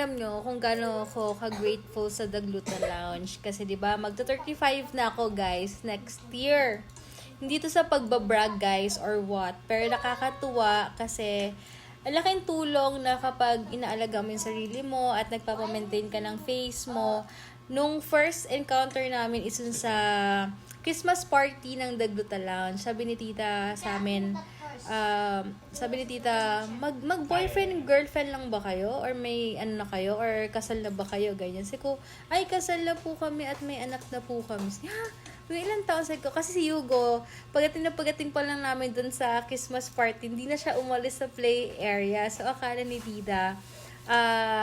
alam nyo kung gaano ako ka-grateful sa Gluten Lounge. Kasi di ba magto 35 na ako guys next year. Hindi to sa pagbabrag guys or what. Pero nakakatuwa kasi ang laking tulong na kapag inaalaga mo yung sarili mo at nagpapamaintain ka ng face mo. Nung first encounter namin is sa Christmas party ng Gluten Lounge. Sabi ni tita sa amin, um, sabi ni tita, mag, mag-boyfriend, girlfriend lang ba kayo? Or may ano na kayo? Or kasal na ba kayo? Ganyan. Sabi ko, ay kasal na po kami at may anak na po kami. Sabi, ha? May ilang taon sabi ko, kasi si Hugo, pagdating na pagdating pa lang namin dun sa Christmas party, hindi na siya umalis sa play area. So, akala ni tita, ah,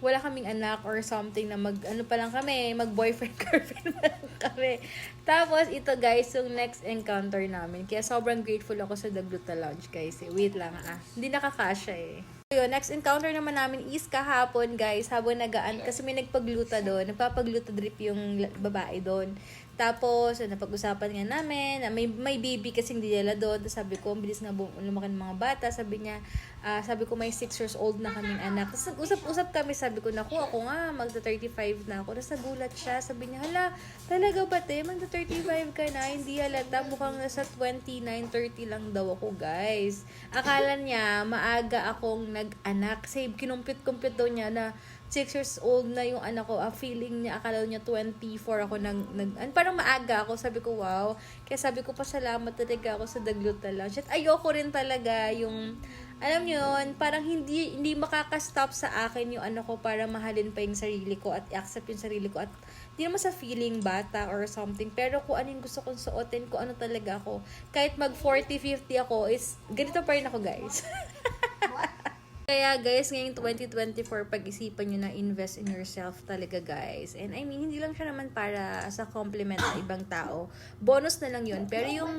wala kaming anak or something na mag, ano pa lang kami, mag boyfriend, girlfriend kami. Tapos, ito guys, yung next encounter namin. Kaya sobrang grateful ako sa The Gluta Lounge guys. Eh. Wait lang ah. Hindi nakakasya eh. Yun, next encounter naman namin is kahapon guys, habang nagaan, kasi may nagpagluta doon, nagpapagluta drip yung babae doon. Tapos, napag-usapan nga namin, na may, may baby kasi hindi nila doon. Tapos sabi ko, ang bilis nga lumaki ng mga bata. Sabi niya, ah, sabi ko may 6 years old na kaming anak. Tapos nag-usap-usap kami, sabi ko, naku, ako nga, magta-35 na ako. Tapos nagulat siya, sabi niya, hala, talaga ba te, magta-35 ka na? Hindi halata, mukhang nasa 29, 30 lang daw ako, guys. Akala niya, maaga akong nag-anak. Kasi kinumpit-kumpit daw niya na 6 years old na yung anak ko, ah, feeling niya, akala niya 24 ako nag, nag an, parang maaga ako, sabi ko, wow. Kaya sabi ko, pasalamat talaga ako sa Dagluta Lounge. At ayoko rin talaga yung, alam niyo yun, parang hindi, hindi makakastop sa akin yung ano ko para mahalin pa yung sarili ko at i-accept yung sarili ko at hindi naman sa feeling bata or something, pero kung ano yung gusto kong suotin, kung ano talaga ako. Kahit mag 40-50 ako, is, ganito pa rin ako, guys. Kaya guys, ngayong 2024, pag-isipan nyo na invest in yourself talaga guys. And I mean, hindi lang siya naman para sa compliment ng ibang tao. Bonus na lang yun. Pero yung,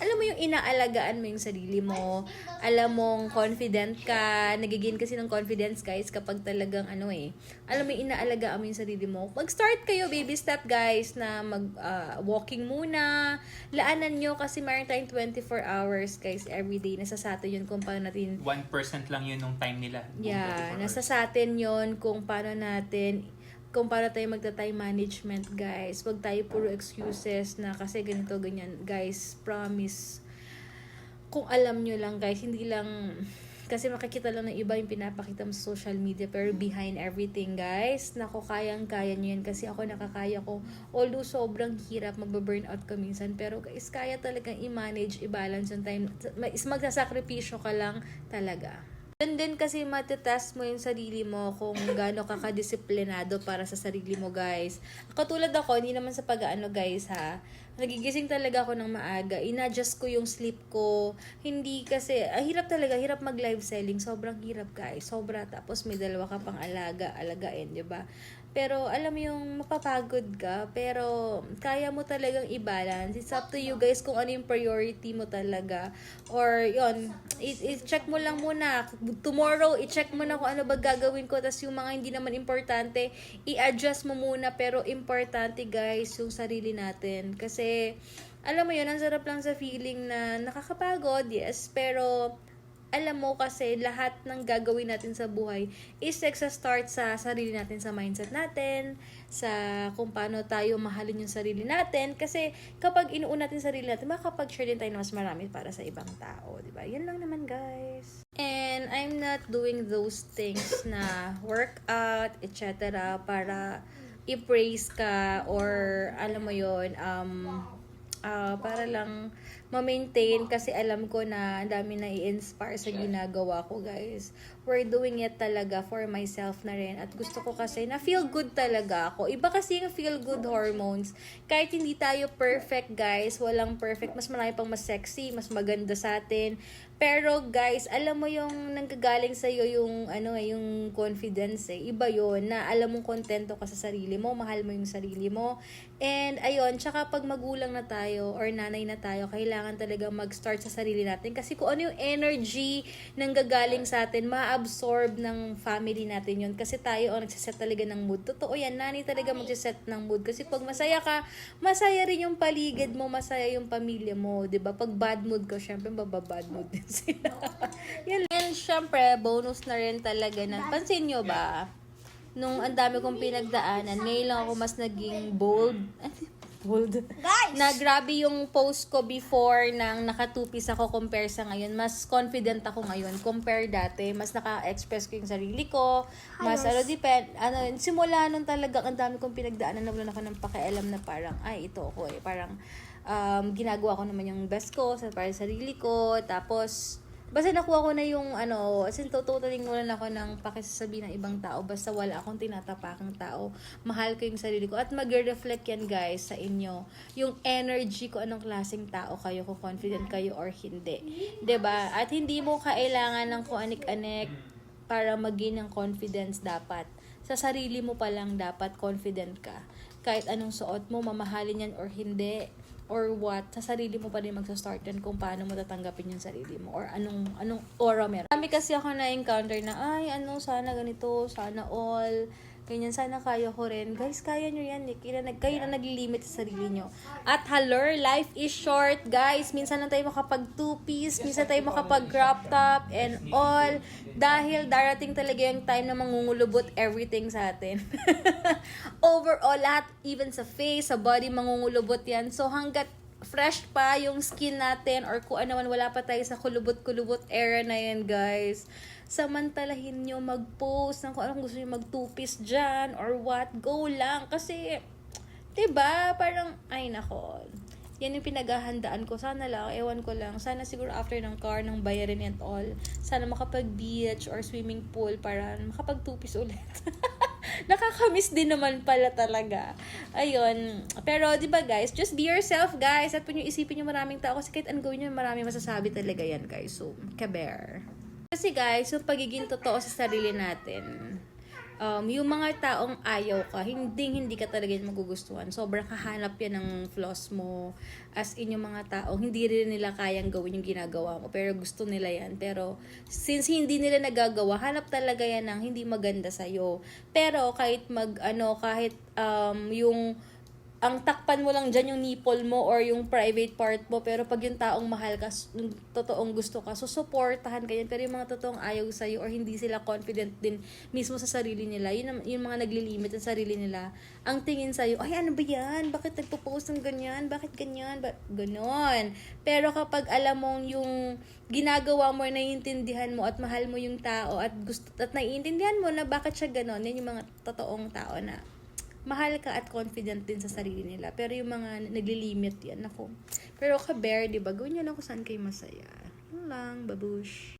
alam mo yung inaalagaan mo yung sarili mo. Alam mong confident ka. Nagiging kasi ng confidence guys kapag talagang ano eh. Alam mo yung inaalagaan mo yung sarili mo. Mag-start kayo, baby step guys, na mag-walking muna. Laanan nyo kasi tayong 24 hours guys everyday. Nasa sa atin yun kung paano natin 1% lang yun nung time nila. Buong Yeah, 24 nasa sa atin yon kung paano natin kung paano tayo magta-time management, guys. Huwag tayo puro excuses na kasi ganito, ganyan. Guys, promise. Kung alam nyo lang, guys, hindi lang... Kasi makikita lang ng iba yung pinapakita mo sa social media pero behind everything guys, nako kayang-kaya nyo yan kasi ako nakakaya ko. Although sobrang hirap, magbe-burnout ka minsan pero guys, kaya talagang i-manage, i-balance yung time. Is magsasakripisyo ka lang talaga. Doon din kasi matetest mo yung sarili mo kung gaano ka kadisiplinado para sa sarili mo, guys. Katulad ako, hindi naman sa pag-ano, guys, ha. Nagigising talaga ako ng maaga. Inadjust ko yung sleep ko. Hindi kasi, ah, hirap talaga, hirap mag-live selling. Sobrang hirap, guys. Sobra. Tapos may dalawa ka pang alaga, alagain, di ba? Pero alam mo yung mapapagod ka, pero kaya mo talagang i-balance. It's up to you guys kung ano yung priority mo talaga. Or yon i-check mo lang muna. Tomorrow, i-check mo na kung ano ba gagawin ko. Tapos yung mga hindi naman importante, i-adjust mo muna. Pero importante guys, yung sarili natin. Kasi, alam mo yun, ang sarap lang sa feeling na nakakapagod, yes. Pero, alam mo kasi lahat ng gagawin natin sa buhay is start sa sarili natin, sa mindset natin, sa kung paano tayo mahalin yung sarili natin. Kasi kapag inuuna natin sarili natin, makakapag-share din tayo ng mas marami para sa ibang tao. ba Yan lang naman, guys. And I'm not doing those things na workout, etc. para i-praise ka or alam mo yon um, ah, para lang ma-maintain kasi alam ko na ang dami na i-inspire sa ginagawa ko guys. We're doing it talaga for myself na rin at gusto ko kasi na feel good talaga ako. Iba kasi yung feel good hormones. Kahit hindi tayo perfect guys, walang perfect. Mas marami pang mas sexy, mas maganda sa atin. Pero guys, alam mo yung nanggagaling sa iyo yung ano eh, yung confidence eh. Iba 'yon na alam mong kontento ka sa sarili mo, mahal mo yung sarili mo. And ayun, tsaka pag magulang na tayo or nanay na tayo, kailangan talaga mag-start sa sarili natin kasi kung ano yung energy nanggagaling sa atin, ma-absorb ng family natin 'yon kasi tayo ang nagsiset talaga ng mood. Totoo 'yan, nanay talaga magsiset ng mood kasi pag masaya ka, masaya rin yung paligid mo, masaya yung pamilya mo, 'di ba? Pag bad mood ka, syempre bababad mood din Yan. And syempre, bonus na rin talaga na. Pansin nyo ba? Nung ang dami kong pinagdaanan, ngayon lang ako mas naging bold. bold. Guys! Na grabe yung post ko before nang nakatupis ako compare sa ngayon. Mas confident ako ngayon compare dati. Mas naka-express ko yung sarili ko. Mas ano, depend, ano, simula nun talaga ang dami kong pinagdaanan na wala ako ng pakialam na parang, ay, ito ako eh. Parang, um, ginagawa ko naman yung best ko sa para sa sarili ko. Tapos, basta nakuha ko na yung ano, as in totally wala na ako ng pakisasabi ng ibang tao. Basta wala akong tinatapakang tao. Mahal ko yung sarili ko. At mag-reflect yan guys sa inyo. Yung energy ko, anong klaseng tao kayo, kung confident kayo or hindi. 'Di ba At hindi mo kailangan ng kung anik-anik para mag-gain ng confidence dapat. Sa sarili mo pa lang dapat confident ka. Kahit anong suot mo, mamahalin yan or hindi or what, sa sarili mo pa rin magsa-start yan kung paano mo tatanggapin yung sarili mo or anong anong aura meron. Kami kasi ako na-encounter na, ay, ano, sana ganito, sana all, ganyan, sana kaya ko rin. Guys, kaya nyo yan. Eh. Kaya, kayo na naglilimit sa sarili nyo. At halor, life is short, guys. Minsan lang tayo makapag two-piece, minsan tayo makapag crop top and all. Dahil darating talaga yung time na mangungulubot everything sa atin. Overall, lahat, even sa face, sa body, mangungulubot yan. So, hanggat fresh pa yung skin natin or kung ano man wala pa tayo sa kulubot-kulubot era na yan guys samantalahin nyo mag-post ng kung anong gusto nyo mag-two-piece dyan or what go lang kasi ba parang ay nako yan yung pinaghahandaan ko. Sana lang, ewan ko lang. Sana siguro after ng car, ng bayarin and all. Sana makapag-beach or swimming pool para makapag-tupis ulit. Nakakamiss din naman pala talaga. Ayun. Pero, di ba guys, just be yourself, guys. At kung yung isipin nyo maraming tao, kasi kahit anong gawin nyo, marami masasabi talaga yan, guys. So, kaber. Kasi guys, yung pagiging totoo sa sarili natin, um, yung mga taong ayaw ka, hindi hindi ka talaga yan magugustuhan. Sobrang kahanap yan ng flaws mo. As in yung mga taong hindi rin nila kayang gawin yung ginagawa mo. Pero gusto nila yan. Pero since hindi nila nagagawa, hanap talaga yan ng hindi maganda sa'yo. Pero kahit mag, ano, kahit um, yung ang takpan mo lang dyan yung nipple mo or yung private part mo. Pero pag yung taong mahal ka, yung totoong gusto ka, so supportahan ka yan. Pero yung mga totoong ayaw sa'yo or hindi sila confident din mismo sa sarili nila, yun yung mga naglilimit sa sarili nila, ang tingin sa'yo, ay ano ba yan? Bakit nagpo-post ng ganyan? Bakit ganyan? Ba Ganon. Pero kapag alam mong yung ginagawa mo, naiintindihan mo at mahal mo yung tao at gusto at naiintindihan mo na bakit siya ganon, yan yung mga totoong tao na mahal ka at confident din sa sarili nila. Pero yung mga naglilimit yan, ako. Pero ka-bear, di ba? Gawin nyo lang kung saan kayo masaya. Yun lang, babush.